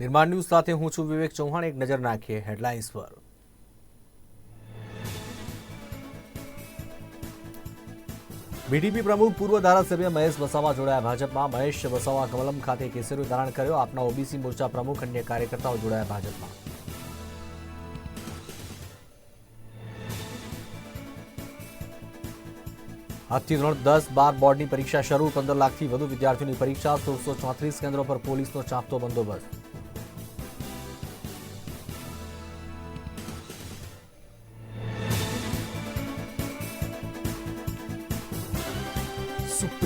નિર્માણ ન્યૂઝ સાથે હું છું વિવેક ચૌહાણ. એક નજર નાખીએ હેડલાઇન્સ પર. બીડીપી પ્રમુખ પૂર્વ ધારાસભ્ય મહેશ વસાવા જોડાયા ભાજપમાં. મહેશ વસાવા કમલમ ખાતે કેસરીયું ધારણ કર્યો. આપના ઓબીસી મોરચા પ્રમુખ અન્ય કાર્યકર્તાઓ જોડાયા ભાજપમાં. આજથી ધોરણ દસ બાર બોર્ડની પરીક્ષા શરૂ. પંદર લાખથી વધુ વિદ્યાર્થીઓની પરીક્ષા. સોળસો ચોત્રીસ કેન્દ્રો પર પોલીસનો ચાંપતો બંદોબસ્ત.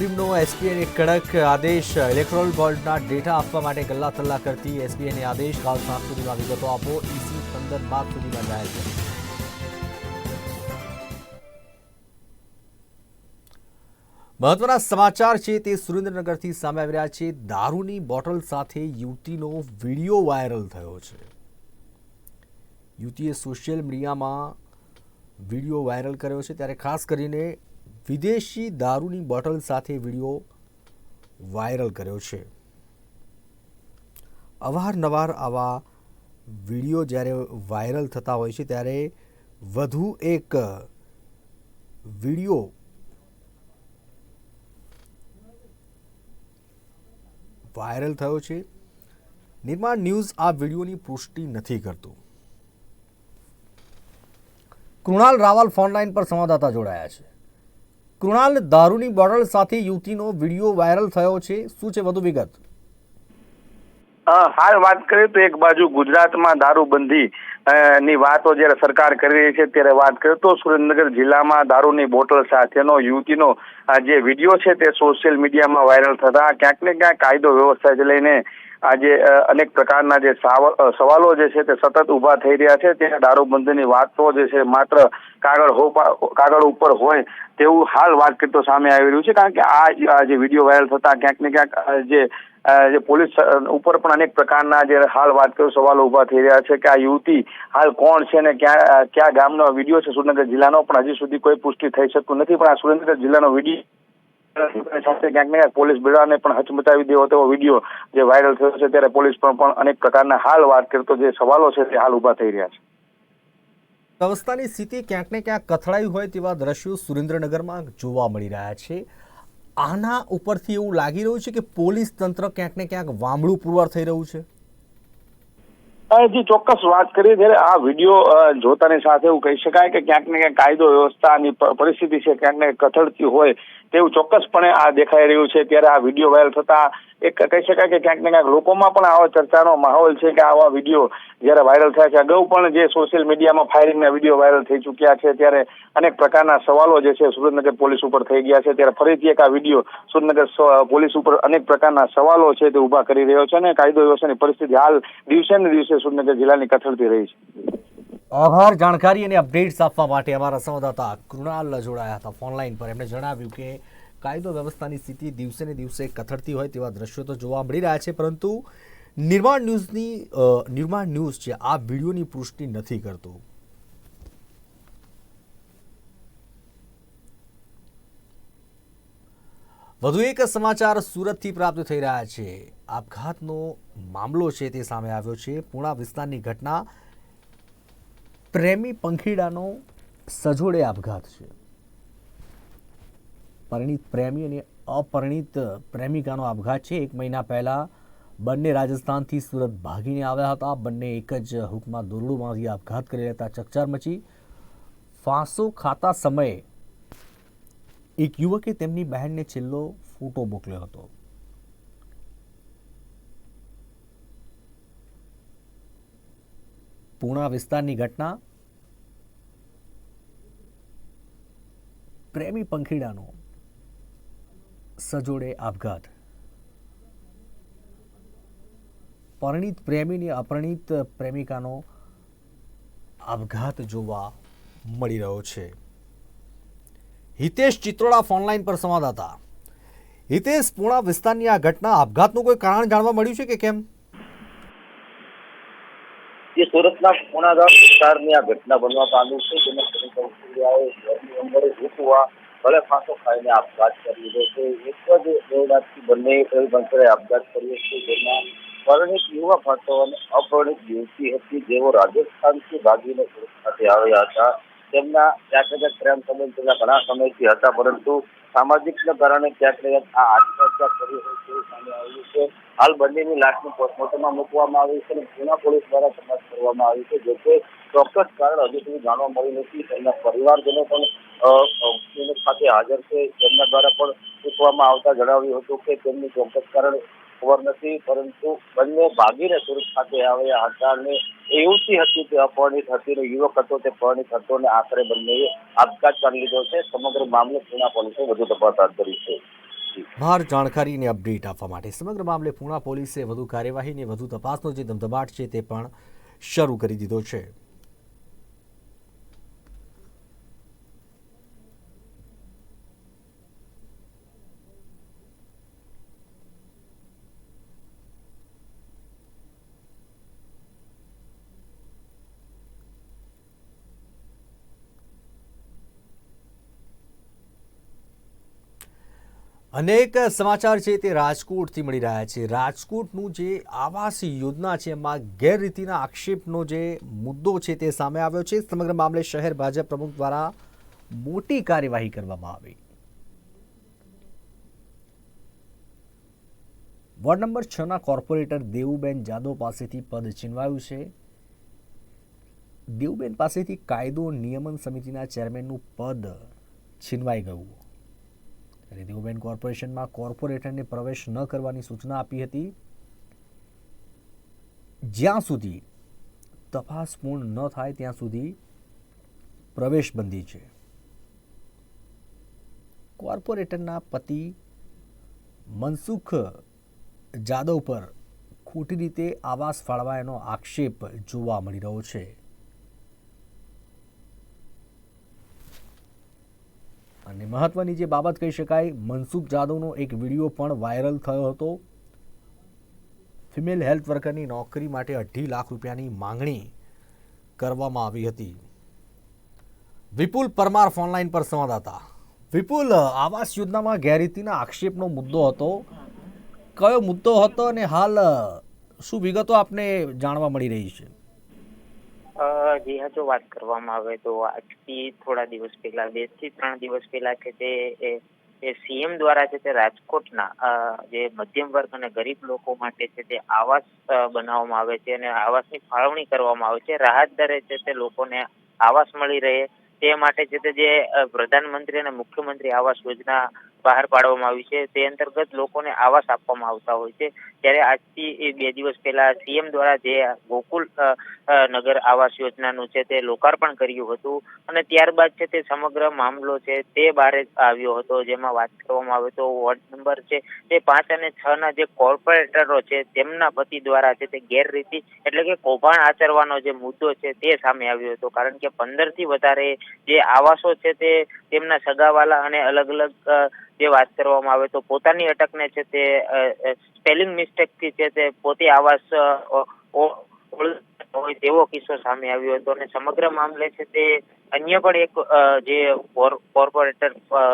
સુપ્રીમનો એસબીઆઈને કડક આદેશ ઇલેક્ટ્રોલ બોન્ડના ડેટા આપવા માટે ગલ્લા તલ્લા કરતી એસબીઆઈને આદેશ કાલ સાત સુધીમાં વિગતો આપો. ઈસી પંદર બાદ સુધીમાં જાહેર છે. મહત્વના સમાચાર છે તે સુરેન્દ્રનગરથી સામે આવી રહ્યા છે. દારૂની બોટલ સાથે યુવતીનો વીડિયો વાયરલ થયો છે. યુવતીએ સોશિયલ મીડિયામાં વીડિયો વાયરલ કર્યો છે. ત્યારે ખાસ કરીને વિદેશી દારૂની બોટલ સાથે વીડિયો વાયરલ કર્યો છે. અવારનવાર આવા વીડિયો જ્યારે વાયરલ થતા હોય છે ત્યારે વધુ એક વીડિયો વાયરલ થયો છે. નિર્માણ ન્યૂઝ આ વિડીયોની પુષ્ટિ નથી કરતું. કૃણાલ રાવલ ફોનલાઈન પર સંવાદદાતા જોડાયા છે. કૃણાલ દારૂની બોટલ સાથે યુવતીનો વીડિયો વાયરલ થયો છે. શું છે વધુ વિગત? હાલ વાત કરીએ તો એક બાજુ ગુજરાતમાં દારૂબંધી ની વાતો જ્યારે સરકાર કરી રહી છે ત્યારે વાત કરીએ તો સુરેન્દ્રનગર જિલ્લામાં દારૂની બોટલ સાથેનો યુવતીનો જે વીડિયો છે તે સોશિયલ મીડિયામાં વાયરલ થતા ક્યાંક ને ક્યાંક કાયદો વ્યવસ્થા લઈને આજે અનેક પ્રકારના જે સવાલો જે છે તે સતત ઊભા થઈ રહ્યા છે. ત્યાં દારૂબંધીની વાતો જે છે માત્ર કાગળ કાગળ ઉપર હોય તેવું હાલ વાત કરતો સામે આવી રહ્યું છે. કારણ કે આ જે વીડિયો વાયરલ થતા ક્યાંક ને ક્યાંક જે જે પોલીસ ઉપર પણ અનેક પ્રકારના જે હાલ વાત કરું સવાલો ઊભા થઈ રહ્યા છે કે આ યુવતી હાલ કોણ છે ને ક્યાં કયા ગામનો વીડિયો છે? સુરેન્દ્રનગર જિલ્લાનો પણ હજી સુધી કોઈ પુષ્ટિ થઈ શકતું નથી. પણ આ સુરેન્દ્રનગર જિલ્લાનો વીડિયો સાથે ક્યાંક ને ક્યાંક પોલીસ બેડાને પણ હચમચાવી દેવો તેવો વીડિયો જે વાયરલ થયો છે ત્યારે પોલીસ પણ પણ અનેક પ્રકારના હાલ વાત કરતો જે સવાલો છે તે હાલ ઊભા થઈ રહ્યા છે. વ્યવસ્થાની સ્થિતિ ક્યાંક ને ક્યાંક કથળાઈ હોય તેવા દ્રશ્યો સુરેન્દ્રનગરમાં જોવા મળી રહ્યા છે. આના ઉપરથી એવું લાગી રહ્યું છે કે પોલીસ તંત્ર ક્યાંક ને ક્યાંક વામડું પુરવાર થઈ રહ્યું છે? અ, ચોક્કસ વાત કરીએ. ત્યારે આ વીડિયો જોતાની સાથે એવું કહી શકાય કે ક્યાંક ને ક્યાંક કાયદો વ્યવસ્થાની પરિસ્થિતિ છે ક્યાંક ને કથળતી હોય તેવું ચોક્કસપણે આ દેખાઈ રહ્યું છે. ત્યારે આ વીડિયો વાયરલ થતા એક કહી શકાય કે ક્યાંક ને ક્યાંક લોકોમાં પણ આવા ચર્ચાનો માહોલ છે કે આવા વીડિયો જ્યારે વાયરલ થયા છે. અગાઉ પણ જે સોશિયલ મીડિયામાં ફાયરિંગના વીડિયો વાયરલ થઈ ચૂક્યા છે, ત્યારે અનેક પ્રકારના સવાલો જે છે સુરેન્દ્રનગર પોલીસ ઉપર થઈ ગયા છે. ત્યારે ફરીથી એક આ વીડિયો સુરેન્દ્રનગર પોલીસ ઉપર અનેક પ્રકારના સવાલો છે તે ઊભા કરી રહ્યો છે અને કાયદો વ્યવસ્થાની પરિસ્થિતિ હાલ દિવસે ને દિવસે સુરેન્દ્રનગર જિલ્લાની કથળતી રહી છે. આભાર. જાણકારી અને અપડેટ્સ આપવા માટે અમારા સંવાદદાતા કૃણાલ જોડાયા હતા ફોનલાઈન પર. એમણે જણાવ્યું કે કાયદો વ્યવસ્થાની સ્થિતિ દિવસે ને દિવસે કથળતી હોય તેવા દ્રશ્યો તો જોવા મળી રહ્યા છે, પરંતુ નિર્માણ ન્યૂઝની નિર્માણ ન્યૂઝ છે, આ વિડીયોની પુષ્ટિ નથી કરતું. વધુ એક સમાચાર સુરતથી પ્રાપ્ત થઈ રહ્યા છે. આપઘાતનો મામલો છે તે સામે આવ્યો છે. પૂણા વિસ્તારની ઘટના પ્રેમી પંખીડાનો સજોડે આપઘાત છે. પરિણીત પ્રેમી અને અપરિણીત પ્રેમિકાનો આપઘાત છે. એક મહિના પહેલા બંને રાજસ્થાનથી સુરત ભાગીને આવ્યા હતા. બંને એક જ હુકમાં દોરડુમાંથી આપઘાત કરી લેતા ચકચાર મચી. ફાંસો ખાતા સમયે એક યુવકે તેમની બહેનને છેલ્લો ફોટો મોકલ્યો હતો. પૂણા વિસ્તારની ઘટના. પ્રેમી પંખીડાનો સજોડે આપઘાત. પરણિત પ્રેમીની અપરણિત પ્રેમિકાનો આપઘાત જોવા મળી રહ્યો છે. હિતેશ ચિત્રોડા ફોનલાઈન પર સંવાદદાતા. હિતેશ, પૂણા વિસ્તારની આ ઘટના આપઘાતનું કોઈ કારણ જાણવા મળ્યું છે કે કેમ? જે સુરતના પુણાગામ વિસ્તારની આ ઘટના બનવા પામી છે, જેમાં કૌશલ્યાએ ઘરની અંદર ઝૂકવા, ભલે ફાંસો ખાઈને આપઘાત કરી લીધો છે. એક જ દેવનાથથી બંને બંકરે આપઘાત કર્યો છે, જેમાં પરણિત યુવા ફાંસો અને અપરણિત યુવતી હતી. જેઓ રાજસ્થાનથી ભાગીને સુરત ખાતે આવ્યા હતા. તેમના ને ક્યાંક પ્રેમ સંબંધ છેલ્લા ઘણા સમયથી હતા, પરંતુ સામાજિકના કારણે ક્યાંક આ આત્મહત્યા કરી હોય તેવું સામે આવ્યું છે. હાલ બંનેની લાશને પોસ્ટમોર્ટમમાં મૂકવામાં આવી છે અને પુના પોલીસ દ્વારા તપાસ કરવામાં આવી છે જોકે ચોક્કસ કારણ હજુ સુધી જાણવા મળ્યું નથી. તેમના પરિવારજનો પણ ક્લિનિક ખાતે હાજર છે. તેમના દ્વારા પણ પૂછવામાં આવતા જણાવ્યું હતું કે તેમનું ચોક્કસ કારણ ખબર નથી, પરંતુ બંને ભાગીને સુરત ખાતે આવ્યા હતા અને એ હતી તે અપહરણિત હતી અને યુવક હતો તે પરિણિત હતો અને આખરે બંનેએ આપઘાત કરી લીધો છે. સમગ્ર મામલે પૂના પોલીસે વધુ તપાસ હાથ ધરી છે. બહાર જાણકારી અને અપડેટ આપવા માટે સમગ્ર મામલે પૂના પોલીસે વધુ કાર્યવાહી અને વધુ તપાસનો જે ધમધમાટ છે તે પણ શરૂ કરી દીધો છે. અનેક સમાચાર છે તે રાજકોટથી મળી રહ્યા છે. રાજકોટનું જે આવાસ યોજના છે, એમાં ગેરરીતિના આક્ષેપનો જે મુદ્દો છે તે સામે આવ્યો છે. સમગ્ર મામલે શહેર ભાજપ પ્રમુખ દ્વારા મોટી કાર્યવાહી કરવામાં આવી. વોર્ડ નંબર છ ના કોર્પોરેટર દેવુબેન જાદવ પાસેથી પદ છીનવાયું છે. દેવુબેન પાસેથી કાયદો નિયમન સમિતિના ચેરમેનનું પદ છીનવાઈ ગયું. દેવુબેન કોર્પોરેશનમાં કોર્પોરેટરને પ્રવેશ ન કરવાની સૂચના આપી હતી. જ્યાં સુધી તપાસ પૂર્ણ ન થાય ત્યાં સુધી પ્રવેશ બંધી છે. કોર્પોરેટરના પતિ મનસુખ જાદવ પર ખોટી રીતે આવાસ ફાળવાયાનો આક્ષેપ જોવા મળી રહ્યો છે. અને મહત્વની જે બાબત કહી શકાય, મનસુખ જાદવનો એક વીડિયો પણ વાયરલ થયો હતો. ફિમેલ હેલ્થ વર્કરની નોકરી માટે અઢી લાખ રૂપિયાની માંગણી કરવામાં આવી હતી. વિપુલ પરમાર ફોનલાઈન પર સંવાદદાતા. વિપુલ, આવાસ યોજનામાં ગેરરીતિના આક્ષેપનો મુદ્દો હતો. કયો મુદ્દો હતો અને હાલ, શું વિગતો આપને જાણવા મળી રહી છે? જી હા, જો વાત કરવામાં આવે તો આજથી થોડા દિવસ પહેલા, બેથી ત્રણ દિવસ પહેલા કે તે એ- સીએમ દ્વારા છે તે રાજકોટના જે મધ્યમ વર્ગ અને ગરીબ લોકો માટે છે તે આવાસ બનાવવામાં આવે છે અને આવાસની ફાળવણી કરવામાં આવે છે. રાહત દરે છે તે લોકોને આવાસ મળી રહે. તે માટે છે તે જે પ્રધાનમંત્રી અને મુખ્યમંત્રી આવાસ યોજના બહાર પાડવામાં આવી છે. તે અંતર્ગત લોકોને આવાસ આપવામાં આવતા હોય છે. ત્યારે આજથી બે દિવસ પહેલા સીએમ દ્વારા જે ગોકુલ નગર આવાસ યોજનાનું છે તે લોકાર્પણ કર્યું હતું અને ત્યારબાદ છે તે સમગ્ર મામલો છે તે બહાર આવ્યો હતો. જેમાં વાત કરવામાં આવે તો વોર્ડ નંબર છે તે પાંચ અને છ ના જે કોર્પોરેટરો છે તેમના પતિ દ્વારા છે તે ગેરરીતિ એટલે કે કૌભાંડ આચરવાનો જે મુદ્દો છે તે સામે આવ્યો હતો. કારણ કે પંદરથી વધારે જે આવાસો છે તે તેમના સગાવાલા અને અલગ અલગ જે વાત કરવામાં આવે તો પોતાની અટકને છે તે સ્પેલિંગ મિસ્ટેકથી છે તે પોતે આવાસ હોય તેવો કિસ્સો સામે આવ્યો હતો અને સમગ્ર મામલે છે તે અન્ય પણ એક જે કોર્પોરેટર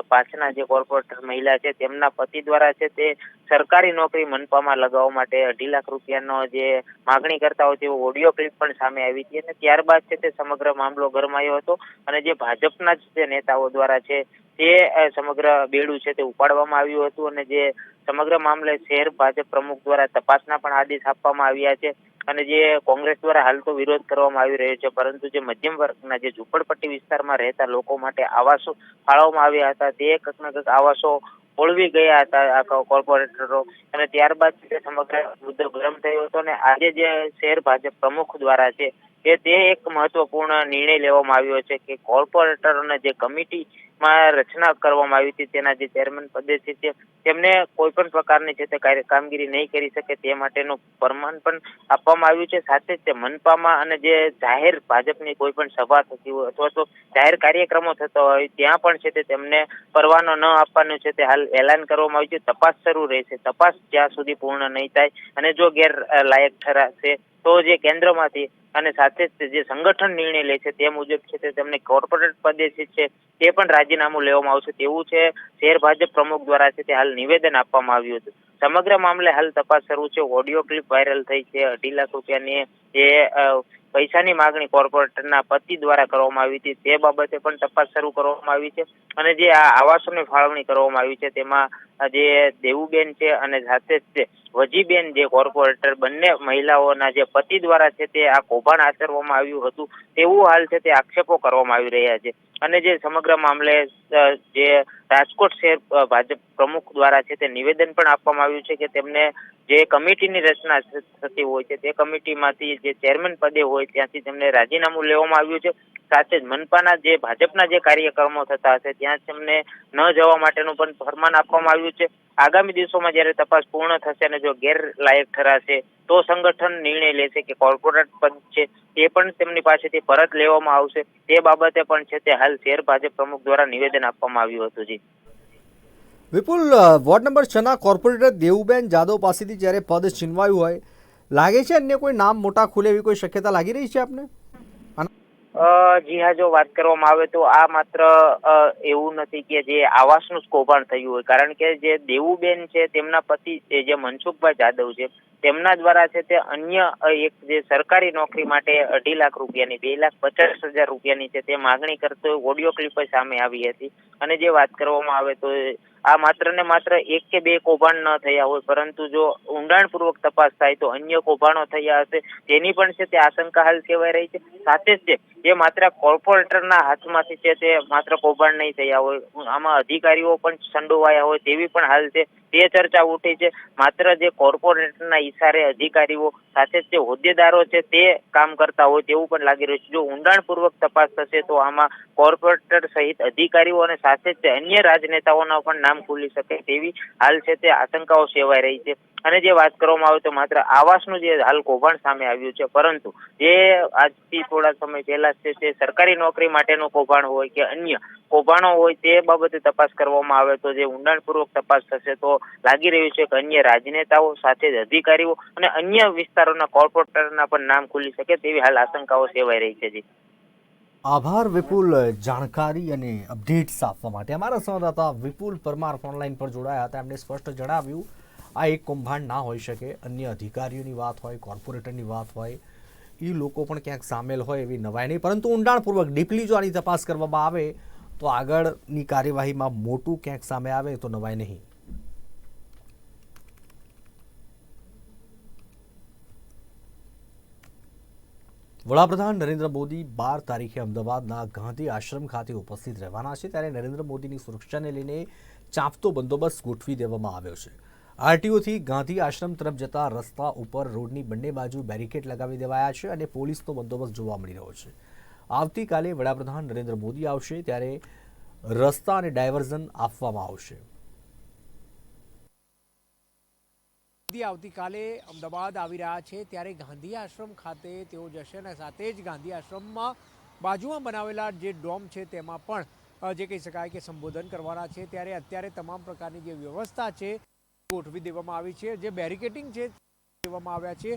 પાછના જે કોર્પોરેટર મહિલા છે તેમના પતિ દ્વારા છે તે સરકારી નોકરી મનપામાં લગાવવા માટે અઢી લાખ રૂપિયાનો જે માગણી કરતા હોય તેવો ઓડિયો ક્લિપ પણ સામે આવી હતી અને ત્યારબાદ છે તે સમગ્ર મામલો ગરમાયો હતો અને જે ભાજપના જે નેતાઓ દ્વારા છે તે સમગ્ર બેડું છે તે ઉપાડવામાં આવ્યું હતું અને જે સમગ્ર મામલે શહેર ભાજપ પ્રમુખ દ્વારા તપાસના પણ આદેશ આપવામાં આવ્યા છે અને જે કોંગ્રેસ દ્વારા હાલ તો વિરોધ કરવામાં આવી રહ્યો છે. પરંતુ જે મધ્યમ વર્ગના જે ઝૂંપડપટ્ટી વિસ્તારમાં રહેતા લોકો માટે આવાસો ફાળવવામાં આવ્યા હતા તે કંઈક કંઈક આવાસો ઓળવી ગયા હતા કોર્પોરેટરો અને ત્યારબાદ સમગ્ર મુદ્દો ગરમ થયો હતો અને આજે જે શહેર ભાજપ પ્રમુખ દ્વારા છે કે તે એક મહત્વપૂર્ણ નિર્ણય લેવામાં આવ્યો છે કે કોર્પોરેટરોને જે કમિટીમાં રચના કરવામાં આવી હતી, તેના જે ચેરમેન પદે છે તેમને કોઈ પણ પ્રકારની જે તે કામગીરી નહીં કરી શકે તે માટેનું પરમાન પણ આપવામાં આવ્યું છે. સાથે જ તે મનપામાં અને જે જાહેર ભાજપની કોઈ પણ સભા થતી હોય અથવા તો જાહેર કાર્યક્રમો થતા હોય, ત્યાં પણ છે તે તેમને પરવાનો ન આપવાનું છે તે હાલ એલાન કરવામાં આવ્યું છે. તપાસ શરૂ રહેશે. તપાસ જ્યાં સુધી પૂર્ણ નહીં થાય અને જો ગેર લાયક ઠરાશે તો જે કેન્દ્રમાંથી અને સાથે જ સંગઠન નિર્ણય લે છે તે મુજબ છે તે તેમને કોર્પોરેટ પદે છે, તે પણ રાજીનામું લેવામાં આવશે તેવું છે. શહેર ભાજપ પ્રમુખ દ્વારા છે તે હાલ નિવેદન આપવામાં આવ્યું હતું. સમગ્ર મામલે હાલ તપાસ શરૂ છે. ઓડિયો ક્લિપ વાયરલ થઈ છે. અઢી લાખ રૂપિયાની જે પૈસાની માગણી કોર્પોરેટરના પતિ દ્વારા કરવામાં આવી હતી. તે બાબતે પણ તપાસ શરૂ કરવામાં આવી છે અને જે આ આવાસોની ફાળવણી કરવામાં આવી છે, તેમાં જે દેવુબેન છે અને સાથે જ વજીબેન જે કોર્પોરેટર બંને મહિલાઓના જે પતિ દ્વારા છે તે આ કૌભાંડ આચરવામાં આવ્યું હતું. તેવું હાલ છે તે આક્ષેપો કરવામાં આવી રહ્યા છે. અને જે સમગ્ર મામલે જે રાજકોટ શહેર ભાજપ પ્રમુખ દ્વારા છે તે નિવેદન પણ આપવામાં આવ્યું છે કે તેમને જે કમિટીની રચના થતી હોય છે, તે કમિટીમાંથી જે ચેરમેન પદે હોય ત્યાંથી તેમને રાજીનામું લેવામાં આવ્યું છે. સાથે જ મનપાના જે, ભાજપના જે કાર્યક્રમો થતા હશે, ત્યાં તેમને ન જવા માટેનું પણ ફરમાન આપવામાં આવ્યું છે. આગામી દિવસોમાં જ્યારે તપાસ પૂર્ણ થશે અને જો ગેરલાયક ઠરાશે, તો સંગઠન નિર્ણય લેશે કે કોર્પોરેટ પદ છે, તે પણ તેમની પાસેથી પરત લેવામાં આવશે. તે બાબતે પણ છે તે હાલ શેર ભાજપ પ્રમુખ દ્વારા નિવેદન આપવામાં આવ્યું હતું, જી. વિપુલ વોર્ડ નંબર છના કોર્પોરેટર દેવુબેન જાદવ પાસેથી જ્યારે પદ છીનવાયું હોય, લાગે છે અન્ય કોઈ નામ મોટા ખુલે એવી કોઈ શક્યતા લાગી રહી છે આપને? જી હા, જો વાત કરવામાં આવે તો આ માત્ર એવું નથી કે જે આવાસનું જ થયું હોય. કારણ કે જે દેવુબેન છે, તેમના પતિ જે મનસુખભાઈ જાદવ છે, તેમના દ્વારા છે તે અન્ય એક જે સરકારી નોકરી માટે અઢી લાખ રૂપિયાની, બે લાખ પચાસ હજાર રૂપિયાની છે તે માગણી કરતો ઓડિયો ક્લિપ સામે આવી હતી. અને જે વાત કરવામાં આવે તો આ માત્ર ને માત્ર એક કે બે કૌભાંડ ન થયા હોય, પરંતુ જો ઊંડાણપૂર્વક તપાસ થાય તો અન્ય કૌભાંડો થયા હશે. તેની પણ છે તે આશંકા હાલ સેવાઈ રહી છે. સાથે જ જે માત્ર કોર્પોરેટરના હાથમાંથી છે તે માત્ર કૌભાંડ નહીં થયા હોય. આમાં અધિકારીઓ પણ સંડોવાયા હોય તેવી પણ હાલ છે. તે ચર્ચા ઉઠી છે. માત્ર જે કોર્પોરેટરના ઈશારે અધિકારીઓ, સાથે જે હોદ્દેદારો છે તે કામ કરતા હોય તેવું પણ લાગી રહ્યું છે. જો ઊંડાણપૂર્વક તપાસ થશે તો આમાં કોર્પોરેટર સહિત અધિકારીઓ અને સાથે જ અન્ય રાજનેતાઓના પણ નામ ખુલી શકે તેવી હાલ છે તે આશંકાઓ સેવાઈ રહી છે. અને જે વાત કરવામાં આવે તો માત્ર આવાસનું જે હાલ કૌભાંડ સામે આવ્યું છે, પરંતુ જે આજથી થોડા સમય પહેલા છે તે સરકારી નોકરી માટેનું કૌભાંડ હોય કે અન્ય કૌભાંડો હોય તે બાબતે તપાસ કરવામાં આવે તો જે ઊંડાણપૂર્વક તપાસ થશે તો લાગી રહ્યું છે કે અન્ય રાજનેતાઓ સાથે જ અધિકારીઓ અને અન્ય વિસ્તારોના કોર્પોરેટરના પણ નામ ખુલી શકે તેવી હાલ આશંકાઓ સેવાઈ રહી છે જી. આભાર વિપુલ જાણકારી અને અપડેટ્સ આપવા માટે. અમારા સંવાદદાતા વિપુલ પરમાર ઓનલાઈન પર જોડાયા હતા. એમણે સ્પષ્ટ જણાવ્યું, આ એક કૌભાંડ ના હોઈ શકે. અન્ય અધિકારીઓની વાત હોય, કોર્પોરેટરની વાત હોય એ લોકો પણ ક્યાંક સામેલ હોય એવી નવાઈ નહીં. પરંતુ ઊંડાણપૂર્વક ડીપલી જો આની તપાસ કરવામાં આવે, તો આગળની કાર્યવાહીમાં મોટું ક્યાંક સામે આવે તો નવાઈ નહીં. વડાપ્રધાન નરેન્દ્ર મોદી બાર તારીખે અમદાવાદના ગાંધી આશ્રમ ખાતે ઉપસ્થિત રહેવાના છે. ત્યારે નરેન્દ્ર મોદીની સુરક્ષાને લઈને ચાંપતો બંદોબસ્ત ગોઠવી દેવામાં આવ્યો છે. આરટીઓથી ગાંધી આશ્રમ તરફ જતા રસ્તા ઉપર રોડની બંને બાજુ બેરિકેડ લગાવી દેવાયા છે અને પોલીસનો બંદોબસ્ત જોવા મળી રહ્યો છે. આવતીકાલે વડાપ્રધાન નરેન્દ્ર મોદી આવશે ત્યારે રસ્તા અને ડાયવર્ઝન આપવામાં આવશે. મોદી આવતીકાલે અમદાવાદ આવી રહ્યા છે, ત્યારે ગાંધી આશ્રમ ખાતે તેઓ જશે અને સાથે જ ગાંધી આશ્રમમાં બાજુમાં બનાવેલા જે ડોમ છે, તેમાં પણ જે કહી શકાય કે સંબોધન કરવાના છે. ત્યારે અત્યારે તમામ પ્રકારની જે વ્યવસ્થા છે ગોઠવી દેવામાં આવી છે. જે બેરિકેટિંગ છે દેવામાં આવ્યા છે.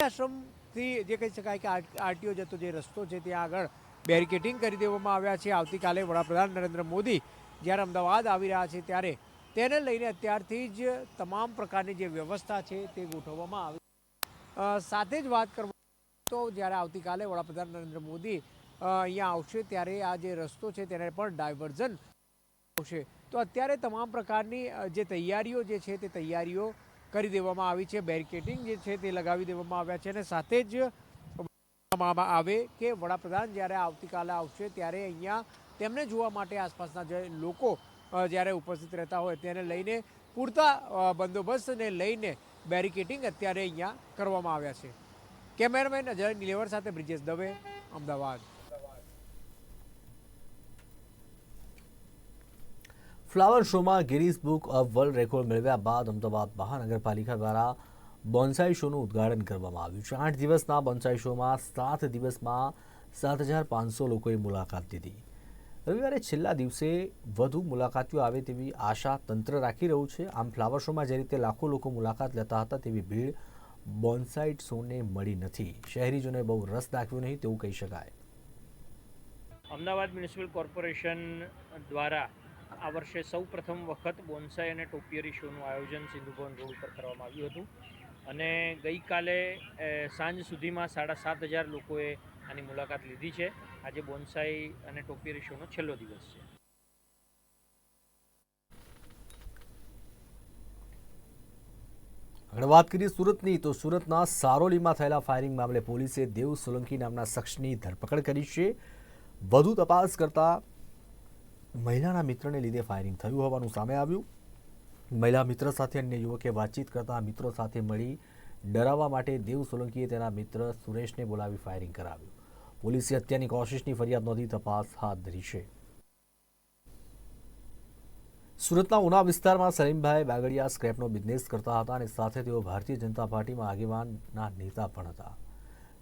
આશ્રમથી જે કહી શકાય કે આરટીઓ જતો જે રસ્તો છે, ત્યાં આગળ બેરિકેટિંગ કરી દેવામાં આવ્યા છે. આવતીકાલે વડાપ્રધાન નરેન્દ્ર મોદી જ્યારે અમદાવાદ આવી રહ્યા છે, ત્યારે તેને લઈને અત્યારથી જ તમામ પ્રકારની જે વ્યવસ્થા છે તે ગોઠવવામાં આવી. સાથે જ વાત કરવા તો જ્યારે આવતીકાલે વડાપ્રધાન નરેન્દ્ર મોદી અહીંયા આવશે ત્યારે આ જે રસ્તો છે તેને પણ ડાયવર્ઝન આવશે. તો અત્યારે તમામ પ્રકારની જે તૈયારીઓ જે છે તે તૈયારીઓ કરી દેવામાં આવી છે. બેરિકેટિંગ જે છે તે લગાવી દેવામાં આવ્યા છે અને સાથે જ આવે કે વડાપ્રધાન જ્યારે આવતીકાલે આવશે ત્યારે અહીંયા તેમને જોવા માટે આસપાસના જે લોકો જ્યારે ઉપસ્થિત રહેતા હોય તેને લઈને પૂરતા બંદોબસ્તને લઈને બેરિકેટિંગ અત્યારે અહીંયા કરવામાં આવ્યા છે. કેમેરામેન અજય નિલેવર સાથે બ્રિજેશ દવે, અમદાવાદ. ફ્લાવર શોમાં Guinness book of world record મેળવ્યા બાદ અમદાવાદ મહાનગરપાલિકા દ્વારા બોન્સાઈ શોનું ઉદ્ઘાટન કરવામાં આવ્યું છે. આઠ દિવસના બોન્સાઈ શોમાં સાત દિવસમાં સાત હજાર પાંચસો લોકોએ મુલાકાત લીધી. રવિવારે છેલ્લા દિવસે વધુ મુલાકાતીઓ આવે તેવી આશા તંત્ર રાખી રહ્યું છે. આમ ફ્લાવર શોમાં જે રીતે લાખો લોકો મુલાકાત લેતા હતા તેવી ભીડ બોન્સાઇટ શોને મળી નથી. શહેરીજોને બહુ રસ દાખવ્યો નહીં તેવું કહી શકાય. અમદાવાદ મ્યુનિસિપલ કોર્પોરેશન દ્વારા આ વર્ષે સૌ પ્રથમ વખત બોન્સાઈ અને ટોપિયરી શોનું આયોજન સિંધુભવન રોડ ઉપર કરવામાં આવ્યું હતું. અને ગઈકાલે સાંજ સુધીમાં સાડા સાત હજાર લોકોએ આની મુલાકાત લીધી છે. આજે બોન્સાઈ અને ટોપિયરી શોનો છેલ્લો દિવસ છે. આગળ વાત કરીએ સુરતની, તો સુરતના સારોલીમાં થયેલા ફાયરિંગ મામલે પોલીસે દેવ સોલંકી નામના શખ્સની ધરપકડ કરી છે. વધુ તપાસ કરતા મહિલાના મિત્રને લીધે ફાયરિંગ થયું હોવાનું સામે આવ્યું. મહિલા મિત્ર સાથે અન્ય યુવકે વાતચીત કરતા મિત્રો સાથે મળી ડરાવવા માટે દેવ સોલંકીએ તેના મિત્ર સુરેશને બોલાવી ફાયરિંગ કરાવ્યું. પોલીસે હત્યાની કોશિશની ફરિયાદ નોંધી તપાસ હાથ ધરી છે. સુરતના ઉના વિસ્તારમાં સલીમભાઈ બાગડિયા સ્ક્રેપનો બિઝનેસ કરતા હતા અને સાથે તેઓ ભારતીય જનતા પાર્ટીમાં આગેવાનના નેતા પણ હતા.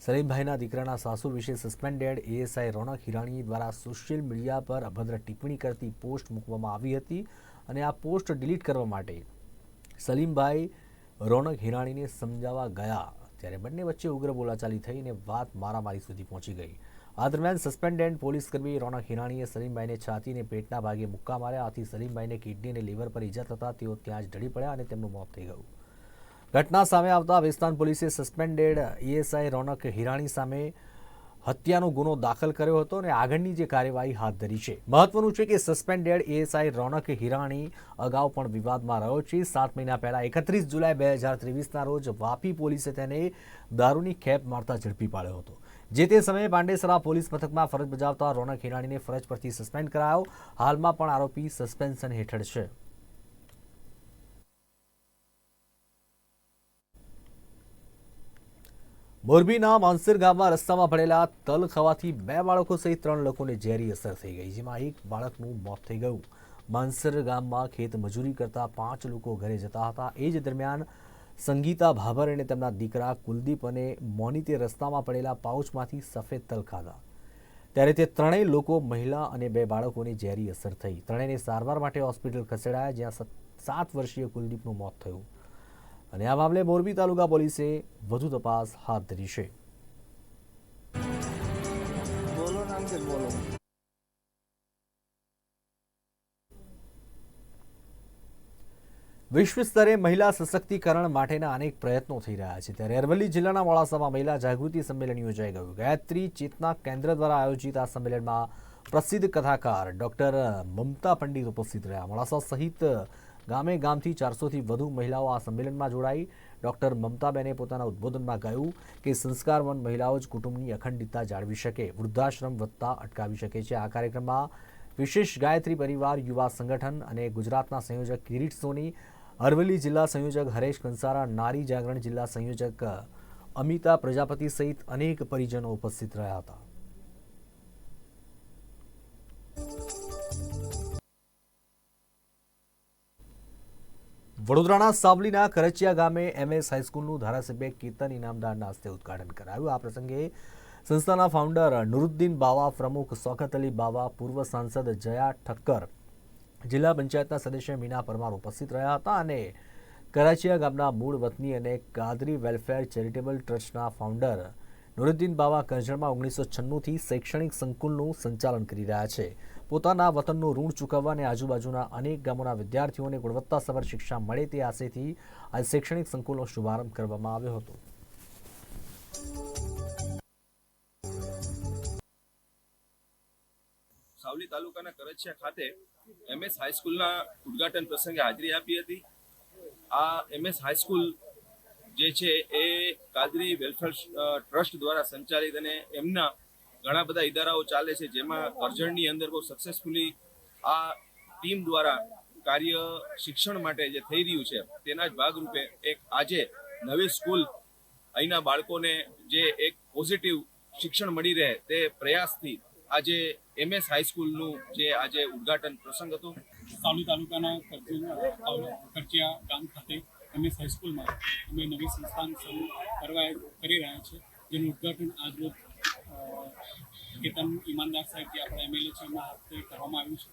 સલીમભાઈના દીકરાના સાસુ વિશે સસ્પેન્ડેડ એએસઆઈ રોનક હિરાણી દ્વારા સોશિયલ મીડિયા પર અભદ્ર ટિપ્પણી કરતી પોસ્ટ મૂકવામાં આવી હતી અને આ પોસ્ટ ડિલીટ કરવા માટે સલીમભાઈ રોનક હિરાણીને સમજાવવા ગયા. ત્યારે બંને વચ્ચે ઉગ્ર બોલાચાલી થઈને વાત મારામારી સુધી પહોંચી ગઈ. આ દરમિયાન સસ્પેન્ડેડ પોલીસકર્મી રોનક હિરાણીએ સલીમભાઈને છાતીને પેટના ભાગે મુક્કા માર્યા. આથી સલીમભાઈને કિડની અને લીવર પર ઈજા થતાં તેઓ ત્યાં જ ઢળી પડ્યા અને તેમનું મોત થઈ ગયું. ઘટના સામે આવતા વેસ્તાન પોલીસે સસ્પેન્ડેડ ઈએસઆઈ રોનક હિરાણી સામે હત્યાનો ગુનો દાખલ કર્યો હતો અને આગળની જે કાર્યવાહી હાથ ધરી છે. મહત્વનું છે કે સસ્પેન્ડેડ એએસઆઈ રોનક હિરાણી અગાઉ પણ વિવાદમાં રહ્યો છે. સાત મહિના પહેલા એકત્રીસ જુલાઈ બે હજાર ત્રેવીસના રોજ વાપી પોલીસે તેને દારૂની ખેપ મારતા ઝડપી પાડ્યો હતો. જે તે સમયે પાંડેસરા પોલીસ મથકમાં ફરજ બજાવતા રોનક હિરાણીને ફરજ પરથી સસ્પેન્ડ કરાયો. હાલમાં પણ આરોપી સસ્પેન્શન હેઠળ છે. મોરબીના માનસર ગામમાં રસ્તામાં પડેલા તલ ખાવાથી બે બાળકો સહિત ત્રણ લોકોને ઝેરી અસર થઈ ગઈ, જેમાં એક બાળકનું મોત થઈ ગયું. માનસર ગામમાં ખેત મજૂરી કરતા પાંચ લોકો ઘરે જતા હતા. એ જ દરમિયાન સંગીતા ભાભર અને તેમના દીકરા કુલદીપ અને મોનીતે રસ્તામાં પડેલા પાઉચમાંથી સફેદ તલ ખાધા. ત્યારે તે ત્રણેય લોકો મહિલા અને બે બાળકોને ઝેરી અસર થઈ. ત્રણેયને સારવાર માટે હોસ્પિટલ ખસેડાયા, જ્યાં સાત વર્ષીય કુલદીપનું મોત થયું. અને આ મામલે મોરબી તાલુકા પોલીસે વધુ તપાસ હાથ ધરી છે. વિશ્વ સ્તરે મહિલા સશક્તિકરણ માટેના અનેક પ્રયત્નો થઈ રહ્યા છે. ત્યારે અરવલ્લી જિલ્લાના મોડાસામાં મહિલા જાગૃતિ સંમેલન યોજાઈ ગયું. ગાયત્રી ચેતના કેન્દ્ર દ્વારા આયોજિત આ સંમેલનમાં પ્રસિદ્ધ કથાકાર ડોક્ટર મમતા પંડિત ઉપસ્થિત રહ્યા. મોડાસા સહિત ગામે ગામથી ચારસોથી વધુ મહિલાઓ આ સંમેલનમાં જોડાઈ. ડોક્ટર મમતાબેને પોતાના ઉદ્બોધનમાં કહ્યું કે સંસ્કારવન મહિલાઓ જ કુટુંબની અખંડિતતા જાળવી શકે, વૃદ્ધાશ્રમ વધતા અટકાવી શકે છે. આ કાર્યક્રમમાં વિશેષ ગાયત્રી પરિવાર, યુવા સંગઠન અને ગુજરાતના સંયોજક કિરીટ સોની, અરવલ્લી જિલ્લા સંયોજક હરેશ કંસારા, નારી જાગરણ જિલ્લા સંયોજક અમિતા પ્રજાપતિ સહિત અનેક પરિજનો ઉપસ્થિત રહ્યા હતા. વડોદરાના સાવલીના કરચિયા ગામે એમએસ હાઈસ્કૂલનું ધારાસભ્ય કીર્તન ઇનામદારના હસ્તે ઉદઘાટન કરાયું. આ પ્રસંગે સંસ્થાના ફાઉન્ડર નુરુદ્દીન બાવા, પ્રમુખ સોખત અલી બાવા, પૂર્વ સાંસદ જયા ઠક્કર, જિલ્લા પંચાયતના સદસ્ય મીના પરમાર ઉપસ્થિત રહ્યા હતા અને કરાચિયા ગામના મૂળ વતની અને કાદરી વેલફેર ચેરિટેબલ ટ્રસ્ટના ફાઉન્ડર નુરુદ્દીન બાવા કરજણમાં ઓગણીસો છન્નુંથી શૈક્ષણિક સંકુલનું સંચાલન કરી રહ્યા છે. પોતાના વતનનું ઋણ ચૂકવવા અને આજુબાજુના અનેક ગામોના વિદ્યાર્થીઓને ગુણવત્તાસભર શિક્ષા મળે તે આશયથી આ શૈક્ષણિક સંકુલનો શુભારંભ કરવામાં આવ્યો હતો. સાવલી તાલુકાના કરચિયા ખાતે એમએસ હાઈસ્કૂલના ઉદ્ઘાટન પ્રસંગે હાજરી આપી હતી. આ એમએસ હાઈસ્કૂલ જે છે એ કાદરી વેલફેર ટ્રસ્ટ દ્વારા સંચાલિત અને એમના ઘણા બધા ઇદારાઓ ચાલે છે, જેમાં કરજણની અંદર બહુ સક્સેસફુલી આ ટીમ દ્વારા કાર્ય શિક્ષણ માટે જે થઈ રહ્યું છે, તેના જ ભાગરૂપે એક આજે નવી સ્કૂલ અહીંના બાળકોને જે એક પોઝિટિવ શિક્ષણ મળી રહે તે પ્રયાસથી આજે એમએસ હાઈસ્કૂલનું જે આજે ઉદ્ઘાટન પ્રસંગ હતો. સાવલી તાલુકાના કરજણ કરચિયા ગામ ખાતે એમએસ હાઈસ્કૂલમાં અમે નવી સંસ્થાન શરૂ કરવા કરી રહ્યા છીએ, જેનું ઉદ્ઘાટન આજરોજ કેતન ઈમાનદાર સાહેબ જે આપણા એમએલએ છે, એમના હાથે કરવામાં આવ્યું છે.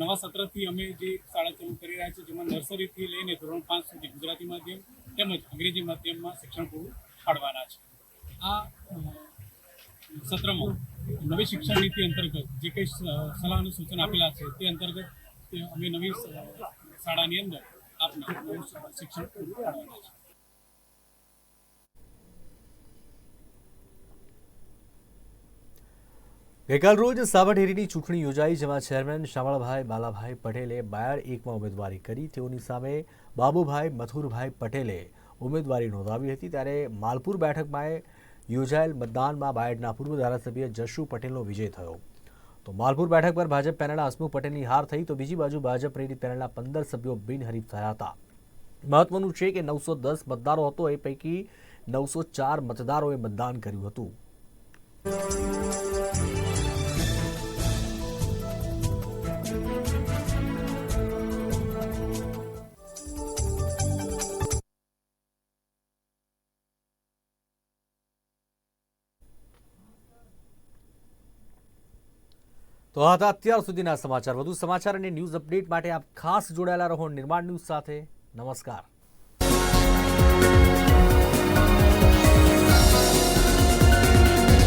નવા સત્રથી અમે જે શાળા ચાલુ કરી રહ્યા છીએ જેમાં નર્સરીથી લઈને ધોરણ પાંચ સુધી ગુજરાતી માધ્યમ તેમજ અંગ્રેજી માધ્યમમાં શિક્ષણ પૂરું પાડવાના છે. આ સત્રમાં નવી શિક્ષણ નીતિ અંતર્ગત જે કંઈ સલાહ અને સૂચન આપેલા છે, તે અંતર્ગત અમે નવી શાળાની અંદર આપના શિક્ષણ પૂરું પાડવાના છે. ગઈકાલ રોજ સાબરડેરીની ચૂંટણી યોજાઈ, જેમાં ચેરમેન શામળભાઈ બાલાભાઈ પટેલે બાયડ એકમાં ઉમેદવારી કરી. તેઓની સામે બાબુભાઈ મથુરભાઈ પટેલે ઉમેદવારી નોંધાવી હતી. ત્યારે માલપુર બેઠકમાં યોજાયેલ મતદાનમાં બાયડના પૂર્વ ધારાસભ્ય જશુ પટેલનો વિજય થયો. તો માલપુર બેઠક પર ભાજપ પેનલના હસમુખ પટેલની હાર થઈ, તો બીજી બાજુ ભાજપ પ્રેરિત પેનલના પંદર સભ્યો બિનહરીફ થયા હતા. મહત્વનું છે કે નવસો દસ મતદારો હતો, એ પૈકી નવસો ચાર મતદારોએ મતદાન કર્યું હતું. તો હતા અત્યાર સુધીના સમાચાર. વધુ સમાચાર અને ન્યૂઝ અપડેટ માટે આપ ખાસ જોડાયેલા રહો નિર્માણ ન્યૂઝ સાથે. નમસ્કાર.